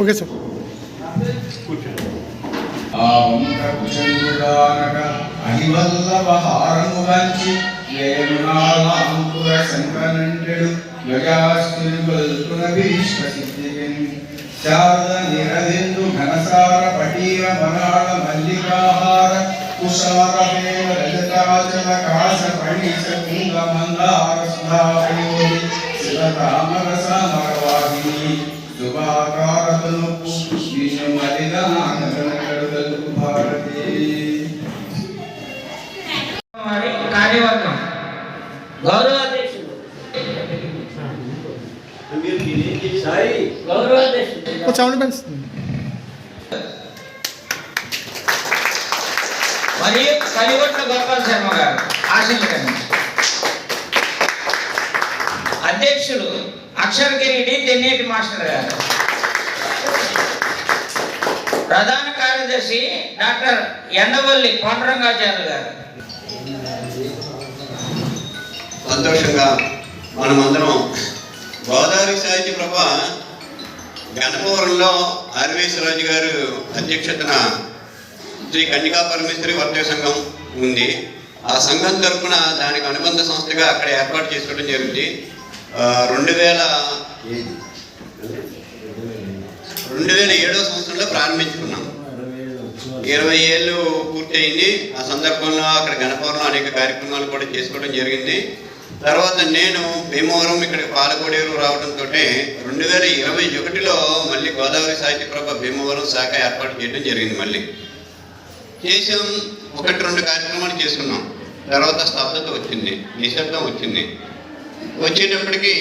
Okay sir. ఆంకకుచంగుడానక అహివల్లవహారముగాంచి వేణునాళాంకుర శంకరంటెడు గజాస్తుని భీష్మ సిద్ధికిన్ శారద నిరదిందు ఘనసార పటీర మరాళ మల్లికాహార రజతాచల शकुन्दमन्दारसुधाभयोः शिवकामरसमरवादिनी सुभाकारतनुपु विषमलिनाथनकरतनु भारते हमारे कार्यवर्गम गौरव अध्यक्ष गौरव अध्यक्ष కలిగొట్ల గోపాల్ శర్మ గారు? ఆశీర్వదం అధ్యక్షులు అక్షర కిరీటి తెన్నేటి మాస్టర్ గారు. ప్రధాన కార్యదర్శి డాక్టర్ ఎండవల్లి కొండరంగాచార్య గారు. సంతోషంగా మనమందరం గోదావరి సాహిత్య ప్రభ గణపవరంలో ఆర్వేశ్వరరాజు గారు అధ్యక్షతన శ్రీ కన్యకా పరమేశ్వరి వర్తక సంఘం ఉంది. ఆ సంఘం తరపున దానికి అనుబంధ సంస్థగా అక్కడ ఏర్పాటు చేసుకోవడం జరిగింది. రెండు వేల రెండు వేల ఏడో సంవత్సరంలో ప్రారంభించుకున్నాం. ఇరవై ఏళ్ళు పూర్తయింది. ఆ సందర్భంలో అక్కడ గణపవరంలో అనేక కార్యక్రమాలు కూడా చేసుకోవడం జరిగింది. తర్వాత నేను భీమవరం ఇక్కడికి పాలకోడేరు రావడంతో రెండు వేల ఇరవై ఒకటిలో మళ్ళీ గోదావరి సాహిత్య ప్రభ భీమవరం శాఖ ఏర్పాటు చేయడం జరిగింది మళ్ళీ. చేసాం ఒకటి రెండు కార్యక్రమాలు చేసుకున్నాం. తర్వాత స్తబ్దత వచ్చింది నిశ్శబ్దం వచ్చింది. వచ్చేటప్పటికి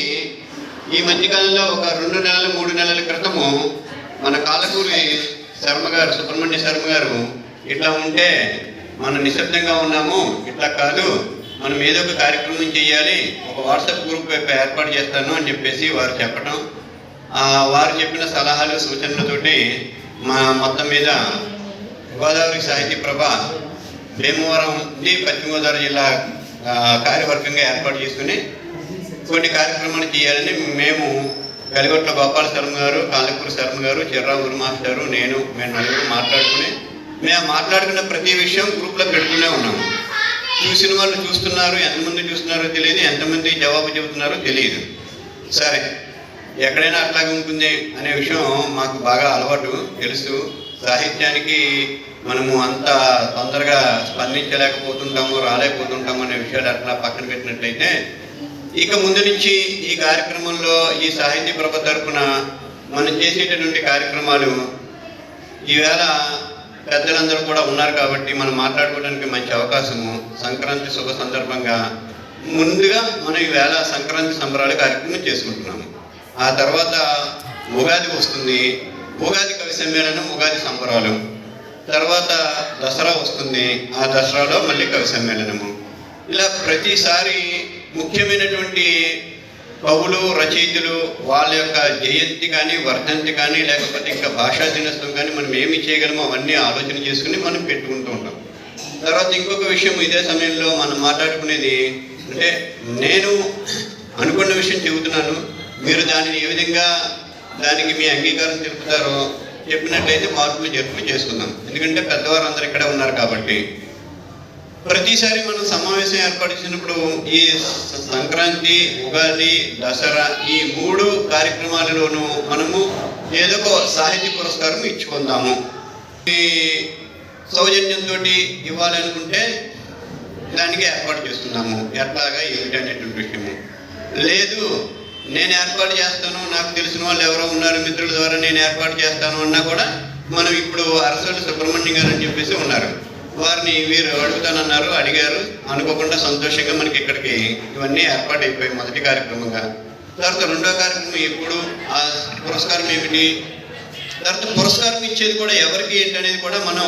ఈ మధ్యకాలంలో ఒక రెండు నెలలు మూడు నెలల క్రితము మన కాలకూరి శర్మ గారు సుబ్రహ్మణ్య శర్మ గారు ఇట్లా ఉంటే మనం నిశ్శబ్దంగా ఉన్నాము ఇట్లా కాదు. మనం ఏదో ఒక కార్యక్రమం చేయాలి ఒక వాట్సాప్ గ్రూప్ యొక్క ఏర్పాటు చేస్తాను అని చెప్పేసి వారు చెప్పడం వారు చెప్పిన సలహాలు సూచనలతోటి మా మొత్తం మీద గోదావరి సాహితీ ప్రభ భీమవరం నుండి పశ్చిమ గోదావరి జిల్లా కార్యవర్గంగా ఏర్పాటు చేసుకుని కొన్ని కార్యక్రమాలు చేయాలని మేము కలిగొట్ల గోపాల శర్మ గారు కాలకూరు శర్మ గారు చిర్రావు గురు మాస్టారు నేను మేము నలుగురు మాట్లాడుకుని మేము మాట్లాడుకున్న ప్రతి విషయం గ్రూప్లో పెడుతూనే ఉన్నాము. చూసిన వాళ్ళు చూస్తున్నారు ఎంతమంది చూస్తున్నారో తెలియదు ఎంతమంది జవాబు చెబుతున్నారో తెలియదు. సరే ఎక్కడైనా అట్లాగే ఉంటుంది అనే విషయం మాకు బాగా అలవాటు తెలుసు. సాహిత్యానికి మనము అంత తొందరగా స్పందించలేకపోతుంటాము రాలేకపోతుంటాము అనే విషయాలు అట్లా పక్కన పెట్టినట్లయితే ఇక ముందు నుంచి ఈ కార్యక్రమంలో ఈ సాహిత్య ప్రభ తరపున మనం చేసేటటువంటి కార్యక్రమాలు ఈవేళ పెద్దలందరూ కూడా ఉన్నారు కాబట్టి మనం మాట్లాడుకోవడానికి మంచి అవకాశము. సంక్రాంతి శుభ సందర్భంగా ముందుగా మనం ఈవేళ సంక్రాంతి సంబరాలు కార్యక్రమం చేసుకుంటున్నాము. ఆ తర్వాత ఉగాది వస్తుంది. ఉగాది కవి సమ్మేళనం ఉగాది సంబరాలు. తర్వాత దసరా వస్తుంది. ఆ దసరాలో మళ్ళీ కవి సమ్మేళనము. ఇలా ప్రతిసారి ముఖ్యమైనటువంటి కవులు రచయితలు వాళ్ళ యొక్క జయంతి కానీ వర్ధంతి కానీ లేకపోతే ఇంకా భాషా దినోత్సవం కానీ మనం ఏమి చేయగలమో అవన్నీ ఆలోచన చేసుకుని మనం పెట్టుకుంటూ ఉంటాం. తర్వాత ఇంకొక విషయం ఇదే సమయంలో మనం మాట్లాడుకునేది అంటే నేను అనుకున్న విషయం చెబుతున్నాను. మీరు దానిని ఏ విధంగా దానికి మీ అంగీకారం తెలుపుతారో చెప్పినట్లయితే మార్పులు జరుపులు చేసుకుందాం. ఎందుకంటే పెద్దవారు అందరు ఇక్కడే ఉన్నారు కాబట్టి. ప్రతిసారి మనం సమావేశం ఏర్పరిచినప్పుడు ఈ సంక్రాంతి ఉగాది దసరా ఈ మూడు కార్యక్రమాలలోనూ మనము ఏదో ఒక సాహిత్య పురస్కారం ఇచ్చుకుందాము. ఈ సౌజన్యంతో ఇవ్వాలనుకుంటే దానికి ఏర్పాటు చేస్తున్నాము. ఎట్లాగా ఏమిటి అనేటువంటి విషయము. లేదు నేను ఏర్పాటు చేస్తాను. నాకు తెలిసిన వాళ్ళు ఎవరో ఉన్నారు మిత్రుల ద్వారా నేను ఏర్పాటు చేస్తాను అన్నా కూడా మనం ఇప్పుడు అరసోటి సుబ్రహ్మణ్యం గారు అని చెప్పేసి ఉన్నారు. వారిని వీరు అడుగుతానన్నారు అడిగారు. అనుకోకుండా సంతోషంగా మనకి ఇక్కడికి ఇవన్నీ ఏర్పాటు అయిపోయాయి మొదటి కార్యక్రమంగా. తర్వాత రెండో కార్యక్రమం ఎప్పుడు ఆ పురస్కారం ఏమిటి? తర్వాత పురస్కారం ఇచ్చేది కూడా ఎవరికి ఏంటి అనేది కూడా మనం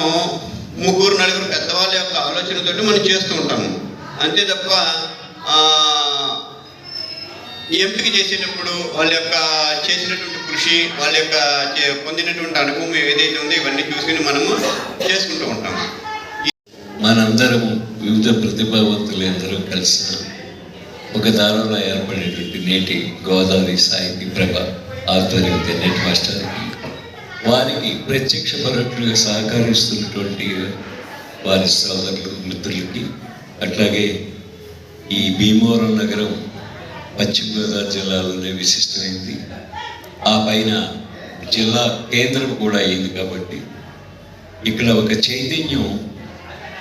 ముగ్గురు నలుగురు పెద్దవాళ్ళ యొక్క ఆలోచనతోటి మనం చేస్తూ ఉంటాము. అంతే తప్ప ఎంపిక చేసేటప్పుడు వాళ్ళ యొక్క చేసినటువంటి కృషి వాళ్ళ యొక్క పొందినటువంటి అనుభవం ఏదైతే ఉందో ఇవన్నీ చూసుకుని మనము చేసుకుంటూ ఉంటాము మనందరము వివిధ ప్రతిభావంతులందరూ కలిసిన ఒక దారంలో ఏర్పడేటువంటి నేటి గోదావరి సాహితీ ప్రభ ఆధ్వర్యం నేటి మాస్టర్కి వారికి ప్రత్యక్ష పరోక్షంగా సహకరిస్తున్నటువంటి వారి సోదరులు మిత్రులకి అట్లాగే ఈ భీమవరం నగరం పశ్చిమ గోదావరి జిల్లాలోనే విశిష్టమైంది. ఆ పైన జిల్లా కేంద్రం కూడా అయింది కాబట్టి ఇక్కడ ఒక చైతన్యం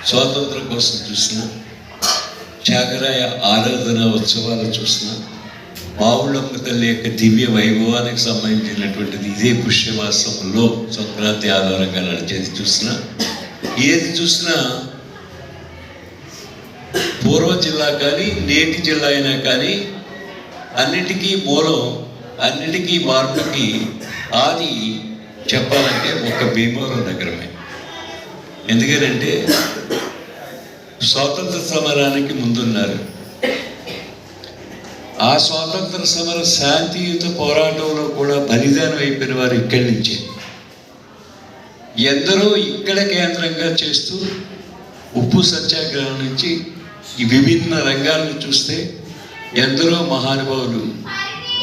స్వాతంత్రం కోసం చూసిన త్యాగరాయ ఆరాధన ఉత్సవాలు చూసిన మావుళ్ళమ్మ తల్లి యొక్క దివ్య వైభవానికి సంబంధించినటువంటిది ఇదే పుష్యమాసంలో సంక్రాంతి ఆధారంగా నడిచేది చూసిన. ఏది చూసినా పూర్వ జిల్లా కానీ నేటి జిల్లా అయినా కానీ అన్నిటికీ మూలం అన్నిటికీ మార్పుకి ఆది చెప్పాలంటే ఒక భీమవరం నగరమే. ఎందుకనంటే స్వాతంత్ర సమరానికి ముందున్నారు. ఆ స్వాతంత్ర సమర శాంతియుత పోరాటంలో కూడా బలిదానం అయిపోయిన వారు ఇక్కడి నుంచే. ఎందరో ఇక్కడ కేంద్రంగా చేస్తూ ఉప్పు సత్యాగ్రహం నుంచి ఈ విభిన్న రంగాలను చూస్తే ఎందరో మహానుభావులు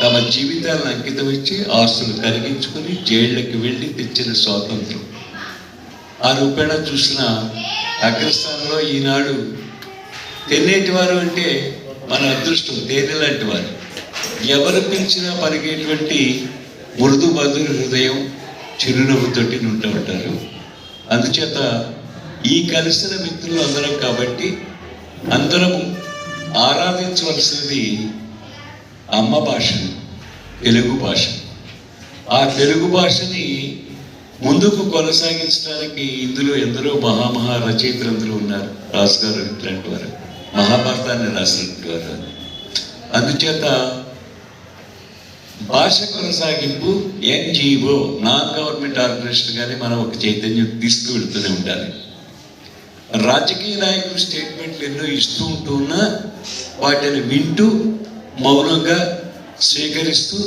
తమ జీవితాలను అంకితం ఇచ్చి ఆస్తులు కలిగించుకొని జైళ్ళకి వెళ్ళి తెచ్చిన స్వాతంత్రం. ఆ రూపేణ చూసిన అగ్రస్థానంలో ఈనాడు తెన్నేటి వారు అంటే మన అదృష్టం తేనె లాంటి వారు. ఎవరు పిలిచినా పరిగేటువంటి మృదు మధుర హృదయం చిరునవ్వుతోటి ఉంటూ ఉంటారు. అందుచేత ఈ కలిసిన మిత్రులు అందరం కాబట్టి అందరం ఆరాధించవలసినది అమ్మ భాషను తెలుగు భాష. ఆ తెలుగు భాషని ముందుకు కొనసాగించడానికి ఇందులో ఎందరో మహామహా రచయితలందరూ ఉన్నారు. రాజు గారు ఇట్లాంటి వారు. మహాభారతాన్ని రాసినటువంటి వారు అందుచేత భాష కొనసాగింపు ఎన్జిఓ నాన్ గవర్నమెంట్ ఆర్గనైజేషన్ కానీ మనం ఒక చైతన్యం తీసుకు వెళ్తూనే ఉండాలి. రాజకీయ నాయకులు స్టేట్మెంట్లు ఎన్నో ఇస్తూ ఉంటున్నా వాటిని వింటూ మౌనంగా స్వీకరిస్తూ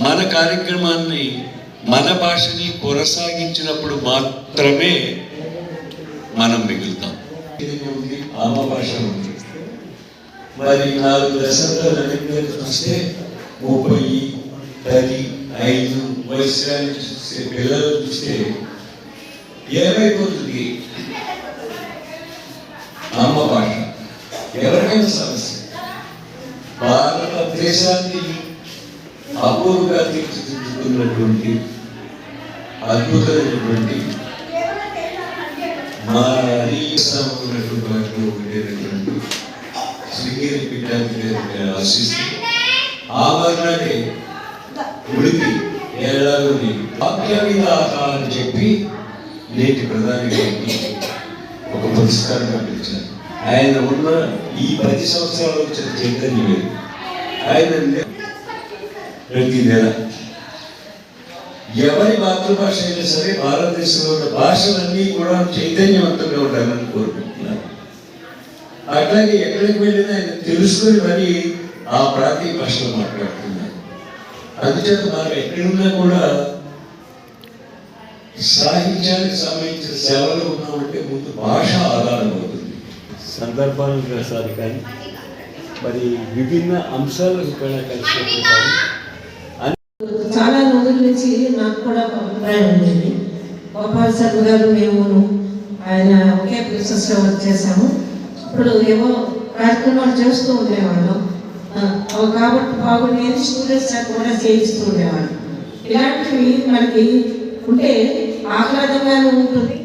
మన కార్యక్రమాన్ని మన భాషని కొనసాగించినప్పుడు మాత్రమే మనం మిగులుతాం. ఇది ఉంది, ఆమ భాష ఉంది. మరి నాలుగు దశల్లో నడిపేది చూస్తే ముప్పై పది ఐదు వయసు చూస్తే పిల్లలు చూస్తే ఏమైపోతుంది? అమ్మ భాష ఎవరికైనా సమస్య. భారతదేశాన్ని అపూర్వగా తీర్చిదిద్దుకున్నటువంటి అద్భుతమైనటువంటి మా ఉన్నటువంటి వాటిలో ఉండేటటువంటి శృంగేరి పీఠానికి ఆశిస్తూ ఆ మర్నాడే ఉడిపి ఏడాది వాక్యవిధాత అని చెప్పి నేటి ప్రధాని గారికి ఒక పురస్కారంగా పిలిచారు. ఆయన ఉన్న ఈ పది సంవత్సరాలు వచ్చిన చైతన్యం లేదు. ఆయన ప్రతి నెల ఎవరి మాతృభాష అయినా సరే భారతదేశంలో ఉన్న భాషలన్నీ కూడా చైతన్యవంతంగా ఉండాలని కోరుకుంటున్నారు. అట్లాగే ఎక్కడికి వెళ్ళినా ఆయన తెలుసుకొని మరి ఆ ప్రాంతీయ భాషలో మాట్లాడుతున్నారు. అందుచేత మనం ఎక్కడున్నా కూడా సాహిత్యానికి సంబంధించిన సేవలు ఉన్నామంటే ముందు భాష ఆధారం అవుతుంది. సందర్భానుసారి కానీ మరి విభిన్న అంశాలకు కూడా కలిసినప్పుడు కానీ చాలా రోజుల నుంచి నాకు కూడా ఒక అభిప్రాయం ఉండేది. గోపాల్ శర్మ గారు మేము ఆయన ఒకే ప్లేసెస్లో వర్క్ చేశాము. ఇప్పుడు ఏవో కార్యక్రమాలు చేస్తూ ఉండేవాళ్ళం. కాబట్టి బాగుండేది స్టూడెంట్స్ కూడా చేయిస్తూ ఉండేవాళ్ళం. ఇలాంటివి మనకి ఉంటే ఆహ్లాదంగానే ఉంటుంది.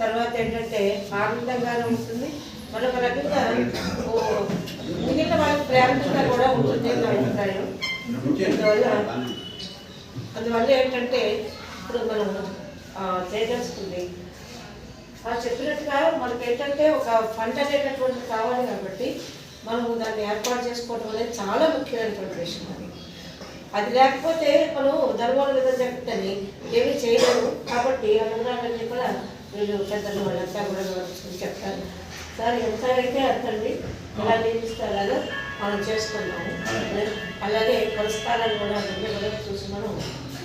తర్వాత ఏంటంటే ఆనందంగానే ఉంటుంది. మరొక రకంగా మిగిలిన వాళ్ళకి ప్రేరణగా కూడా ఉంటుంది నా అభిప్రాయం. అందువల్ల అందువల్ల ఏంటంటే ఇప్పుడు మనం చేయదలుచుకుంది ఆ చెప్పినట్టుగా మనకి ఏంటంటే ఒక ఫండ్ అనేటటువంటిది కావాలి కాబట్టి మనం దాన్ని ఏర్పాటు చేసుకోవడం అనేది చాలా ముఖ్యమైనటువంటి విషయం అది. అది లేకపోతే మనం ధర్మాల మీద చెప్పని ఏమీ చేయలేము. కాబట్టి అనుకున్నానని కూడా వీళ్ళు పెద్దలు వాళ్ళంతా కూడా చెప్తారు సార్ ఎంత అయితే అంతండి ఎలా నియమిస్తారో మనం చేసుకున్నాము అలాగే పురస్కారాలు కూడా అన్నీ కూడా చూసి మనం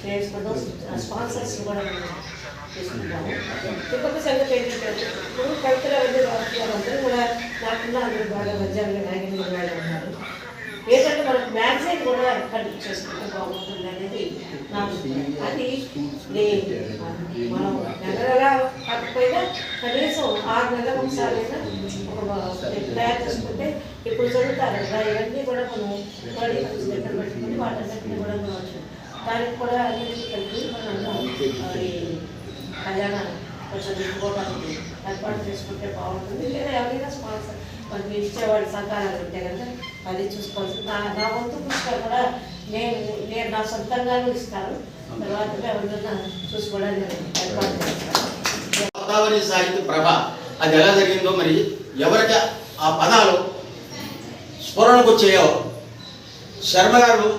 చేసుకుందాం. స్పాన్సర్స్ కూడా మనం తీసుకుంటాము ఇంకొక సంగతి ఏంటంటే ఇప్పుడు కవితలు అవన్నీ అందరూ కూడా నాకున్న అందరూ బాగా మధ్యాహ్నం నాగిన వాళ్ళు ఉన్నారు. ఏంటంటే మనకు మ్యాగజైన్ కూడా కండక్ట్ చేసుకుంటే బాగుంటుంది అనేది అది నే- మనం నెలలా కాకపోయినా కనీసం ఆరు నెలల ఒకసారి తయారు చేసుకుంటే ఇప్పుడు చదువుతారు కదా ఇవన్నీ కూడా మనం స్టడీ దగ్గర పెట్టుకుని వాటన్నిటిని కూడా కావచ్చు. దానికి కూడా అన్నిటికీ కలిపి మనం కళ్యాణాన్ని కొంచెం ఇంకోవడానికి ఏర్పాటు చేసుకుంటే బాగుంటుంది. లేదా ఎవరైనా స్పాన్సర్ మనకి ఇచ్చేవాళ్ళు సంతానాలు ఉంటే కదా అది చూసుకోవాల్సింది నా నా వంతు పుస్తకం కూడా నేను నేను నా సొంతంగానూ ఇస్తాను. తర్వాత ఎవరైనా చూసుకోవడానికి ఏర్పాటు చేస్తాను. గోదావరి సాహిత్య ప్రభ అది ఎలా జరిగిందో మరి ఎవరికి ఆ పదాలు స్ఫురణకు వచ్చాయో శర్మ గారు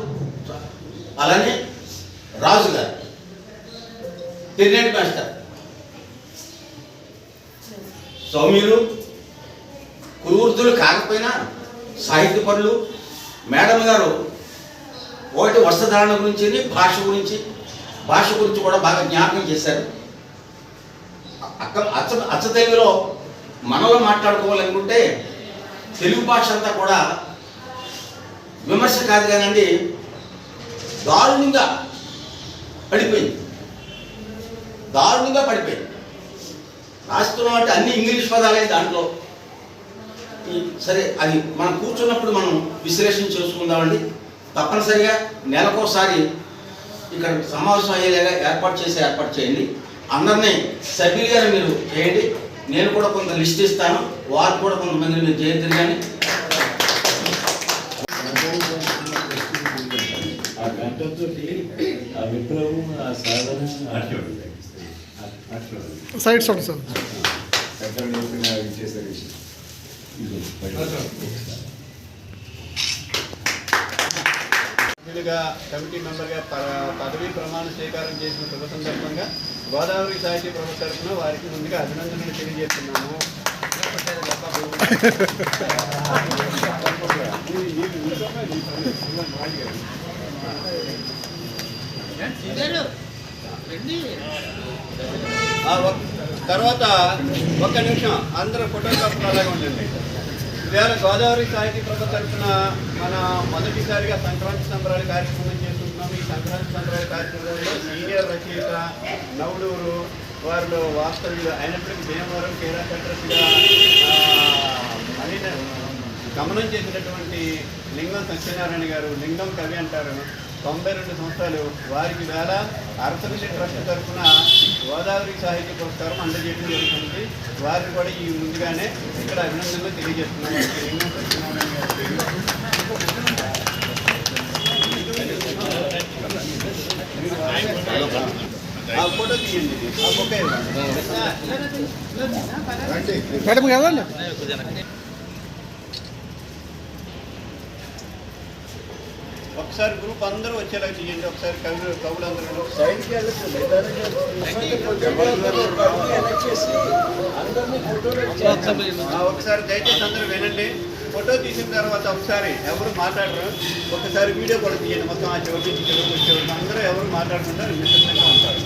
అలానే రాజు గారు తిరిగేటి మాస్టర్? సౌమ్యులు కురువృద్ధులు కాకపోయినా సాహిత్య పనులు మేడం గారు ఒకటి వస్త్రధారణ గురించి భాష గురించి భాష గురించి కూడా బాగా జ్ఞాపకం చేశారు. అక్క అచ్చ అచ్చ తెలుగులో మనలో మాట్లాడుకోవాలనుకుంటే తెలుగు భాష అంతా కూడా విమర్శ కాదు కానండి దారుణంగా పడిపోయింది. దారుణంగా పడిపోయింది. రాస్తున్నాం అంటే అన్ని ఇంగ్లీష్ పదాలే దాంట్లో. సరే అది మనం కూర్చున్నప్పుడు మనం విశ్లేషణ చేసుకుందామండి. తప్పనిసరిగా నెలకోసారి ఇక్కడ సమావేశం అయ్యేలాగా ఏర్పాటు చేసి ఏర్పాటు చేయండి. అందరినీ సభ్యులు గారు మీరు చేయండి. నేను కూడా కొంత లిస్ట్ ఇస్తాను. వారు కూడా కొంతమంది మీరు చేయొద్దు కానీ ఆ గంటతో ఆ విప్లవం ఆ సాధన ఆటోడు సైడ్ చూడండి. సార్. సభ్యులుగా కమిటీ మెంబర్గా ప- పదవీ ప్రమాణ స్వీకారం చేసిన శుభ సందర్భంగా గోదావరి సాహిత్య ప్రభు తరఫున వారికి ముందుగా అభినందనలు తెలియజేస్తున్నాము. ఆ, తర్వాత ఒక్క నిమిషం. అందరూ ఫోటోగ్రాఫర్ అలాగే ఉండండి. ఇవాళ గోదావరి సాహితీ ప్రభ తరఫున మన మొదటిసారిగా సంక్రాంతి సంబరాల కార్యక్రమం చేస్తున్నాం ఈ సంక్రాంతి సంబరాల కార్యక్రమంలో సీనియర్ రచయిత నవలూరు వారిలో వాస్తవ్యులు అయినప్పటికీ భీమవరం కేరా సెంటర్స్గా గమనం చేసినటువంటి లింగం సత్యనారాయణ గారు లింగం కవి అంటారు. తొంభై రెండు సంవత్సరాలు వారికి వేళ అరసవిష ట్రస్ట్ తరఫున గోదావరి సాహిత్య పురస్కారం అందజేయడం జరుగుతుంది. వారిని కూడా ఈ ముందుగానే ఇక్కడ అభినందనలు తెలియజేస్తున్నాం వారికి లింగం సత్యనారాయణ గారి ఆ ఫోటో తీయండి. ఆ బొకే మేడం ఒకసారి గ్రూప్ అందరూ వచ్చేలా చేయండి. ఒకసారి కవులు కవులు అందరూ ఆ, ఒకసారి దయచేసి అందరూ వినండి. ఫోటో తీసిన తర్వాత ఒకసారి ఎవరు మాట్లాడరు. ఒకసారి వీడియో కూడా తీయండి. మొత్తం ఆ చివరి నుంచి అందరూ ఎవరు మాట్లాడుకుంటారు నిశ్శబ్దంగా ఉంటారు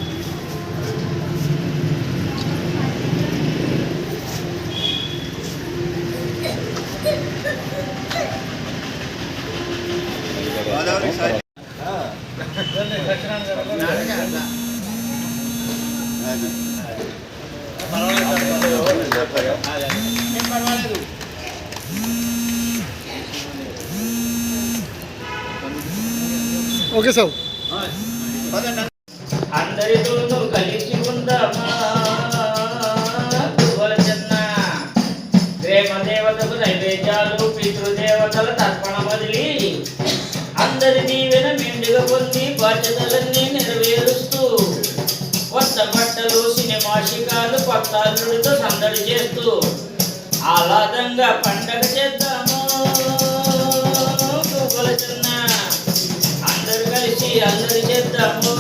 గోదావరి సాయి ఓకే సార్. అందరితోనూ కలిసి ఉందామా? గురువలచన్న ప్రేమ దేవతకు నైవేద్యాలు పితృదేవతల తర్పణ వదిలి అందరి దీవెన మెండుగా పొంది బాధ్యతలన్నీ నెరవేరుస్తూ కొత్త బట్టలు సినిమా శిఖాలు కొత్త అల్లుడితో సందడి చేస్తూ ఆహ్లాదంగా పండగ చేద్దాము. అందరు కలిసి అందరి చేద్దాము.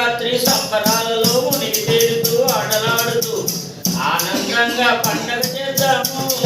శివరాత్రి సంబరాలలో మునిగి తేలుతూ ఆటలాడుతూ ఆనందంగా పండగ చేద్దాము.